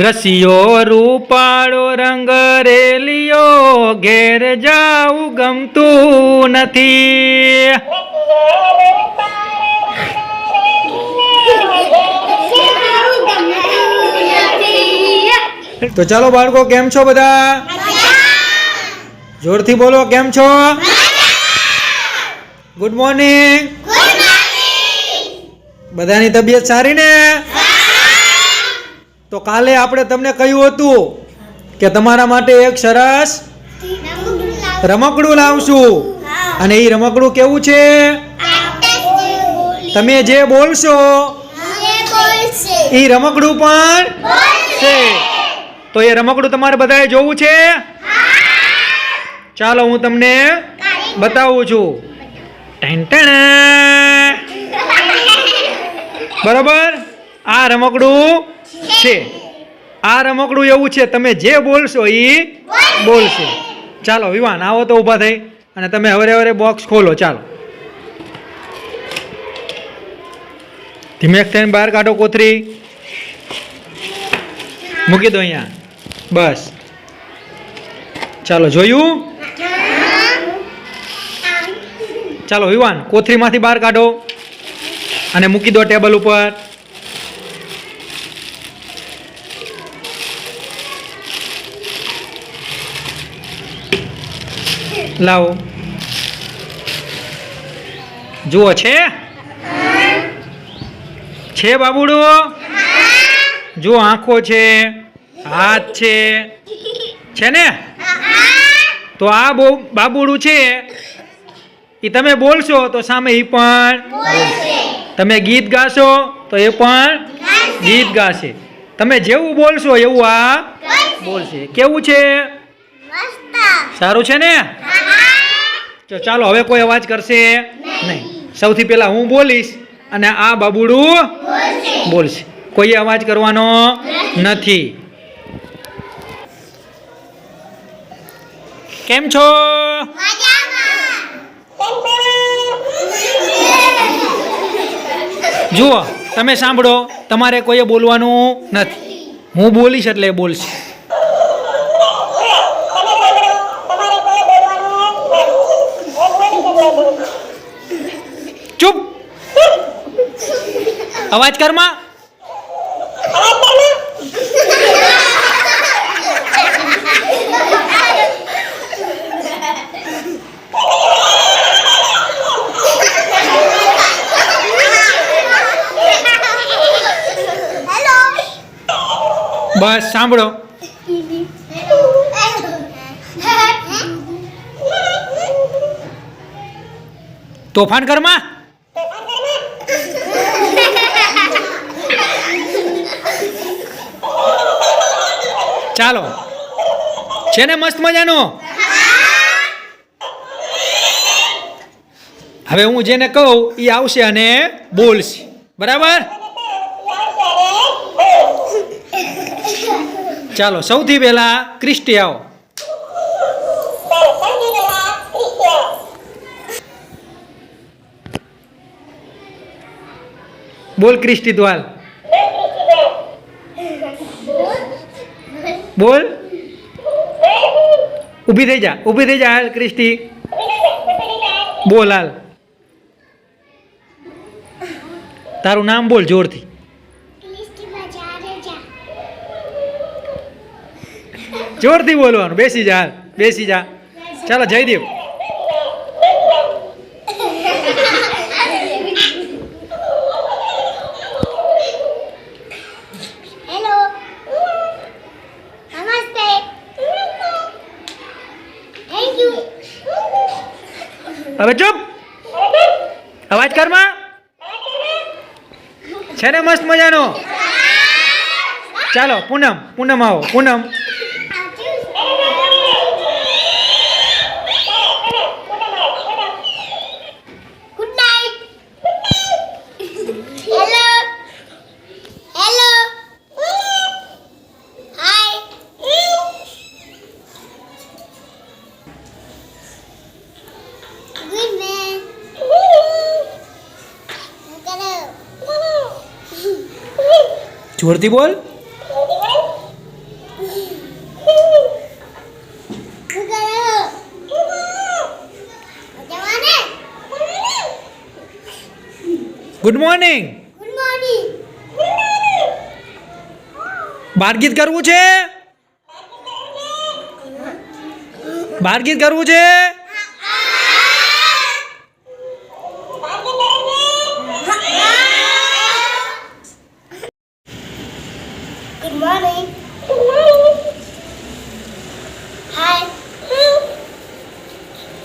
રસિયો રૂપાળો રંગ રેલિયો ઘેર જાવું ગમતું નથી. તો ચાલો બાળકો કેમ છો બધા? જોરથી બોલો કેમ છો? ગુડ મોર્નિંગ બધાની તબિયત સારી ને? તો કાલે આપણે તમને કહ્યું હતું કે તમારા માટે એક સરસ રમકડું લાવશું. અને એ રમકડું કેવું છે? તમે જે બોલશો એ રમકડું પણ છે. તો એ રમકડું તમારે બધાએ જોવું છે? ચાલો હું તમને બતાવું છું. બરાબર? આ રમકડું છે. આ રમકડું એવું છે તમે જે બોલશો એ બોલશે. ચાલો વિવાન આવો તો ઊભા થઈ અને તમે હવરે હવરે બોક્સ ખોલો ચાલો. ધીમે થઈને બહાર કાઢો કોથરી. મૂકી દો અહીંયા. બસ. ચાલો જોયું? ચાલો વિવાન કોથરીમાંથી બહાર કાઢો અને મૂકી દો ટેબલ ઉપર. લાવો. જુઓ છે? છે બાબુડો? જુઓ આંખો છે હાથ છે. છે ને? તો આ બહુ બાબુડું છે. એ તમે બોલશો તો સામે એ પણ તમે ગીત ગાશો તો એ પણ ગીત ગાશે. તમે જેવું બોલશો એવું આ બોલશે. કેવું છે? સારું છે ને? ચાલો, હવે કોઈ અવાજ કરશે? નહીં. સૌથી પહેલા હું બોલીશ અને આ બાબુડું બોલશે. કોઈ અવાજ કરવાનો? નથી. કેમ છો? જુઓ, તમે સાંભળો, તમારે કોઈએ બોલવાનું નથી. હું બોલીશ એટલે બોલશે. અવાજ કરમાં બસ સાંભળો. તોફાન કરમાં ચાલો. છે ને મસ્ત મજાનો? હવે હું જેને કહું એ આવશે અને બોલશે. બરાબર? ચાલો, સૌથી પહેલા ક્રિસ્ટી આવો. બોલ ક્રિસ્ટી દ્વાલ બોલ. ઊભી થઈ જા, ઊભી થઈ જા, હાલ, ક્રિસ્ટી. બોલ, હાલ. તારું નામ બોલ જોરથી. જોરથી બોલવાનું. બેસી જા, હાલ, બેસી જા. ચાલો, જયદેવ. હવે ચૂપ. અવાજ કરમાં છે ને મસ્ત મજાનો? ચાલો પૂનમ પૂનમ આવો પૂનમ. જોરથી બોલ. ગુડ મોર્નિંગ બાર ગીત કરવું છે? બાર ગીત કરવું છે?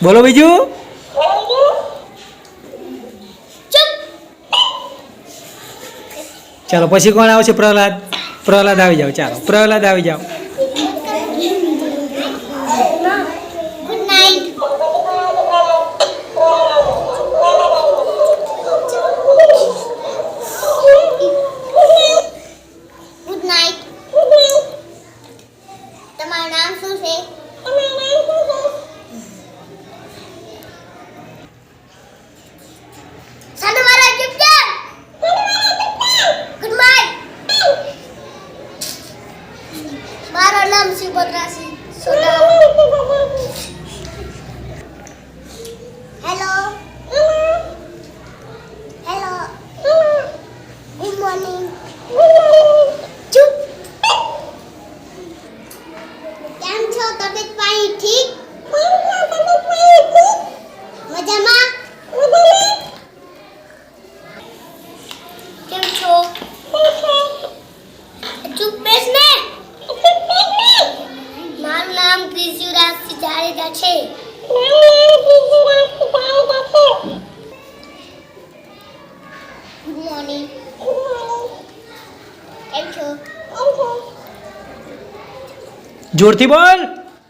બોલો બીજું. ચાલો પછી કોણ આવશે? પ્રહલાદ. પ્રહલાદ આવી જાઓ ચાલો. પ્રહલાદ આવી જાઓ ગુડ નાઇટ ગુડ નાઇટ તમારું નામ શું છે સાનુ મારા ચૂપચાપ ગુડ નાઇટ મારું નામ Subhadra Singh soda hello hello good morning ચૂપ કેમ છો તબિયત પાણી ઠીક મજામાં કેમ છો ચૂપ બેસ ને મારું નામ ક્રિસ્યુરાજ જાડેજા છે ગુડ મોર્નિંગ કેમ છો જોરથી બોલ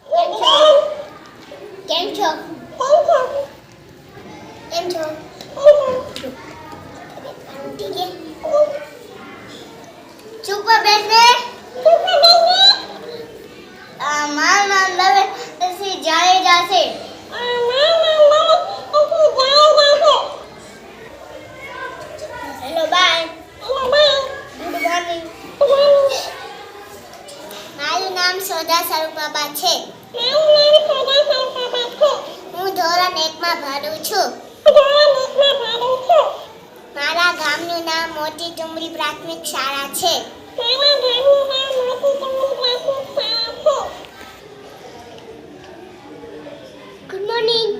કેમ છો કેમ છો ઠીક છે ચૂપ બેસ ને આ મારું નામ દવે સિંહ જાડેજા છે હેલો બાય ગુડ મોર્નિંગ મારું નામ સોદા સ્વરૂપાબા છે હું ધોરણ એકમાં ભણું છું મારા ગામનું નામ મોટી પ્રાથમિક શાળા છે. ગુડ મોર્નિંગ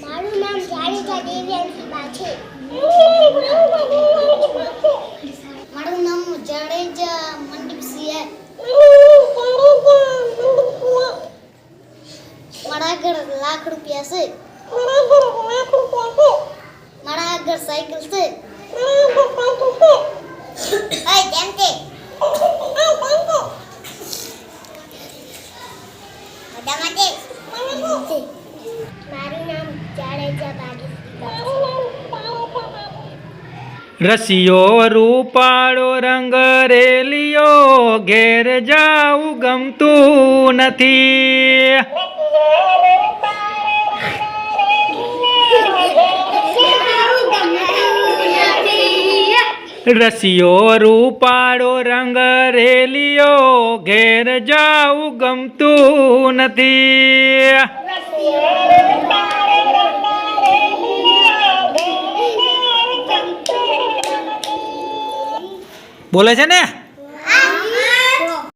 મારું નામ જાડેજા દેવ્યાંશીબા છે. મારું નામ જાડેજા મંડીપસિંહ મારા લાખ રૂપિયા છે. મારા આગળ સાયકલ છે. રસિયો રૂપાળો રંગ રેલિયો ઘેર જાવું ગમતું નથી. રસિયો રૂપાળો રંગ રેલિયો ઘેર જાવું ગમતું નથી. બોલે છે ને?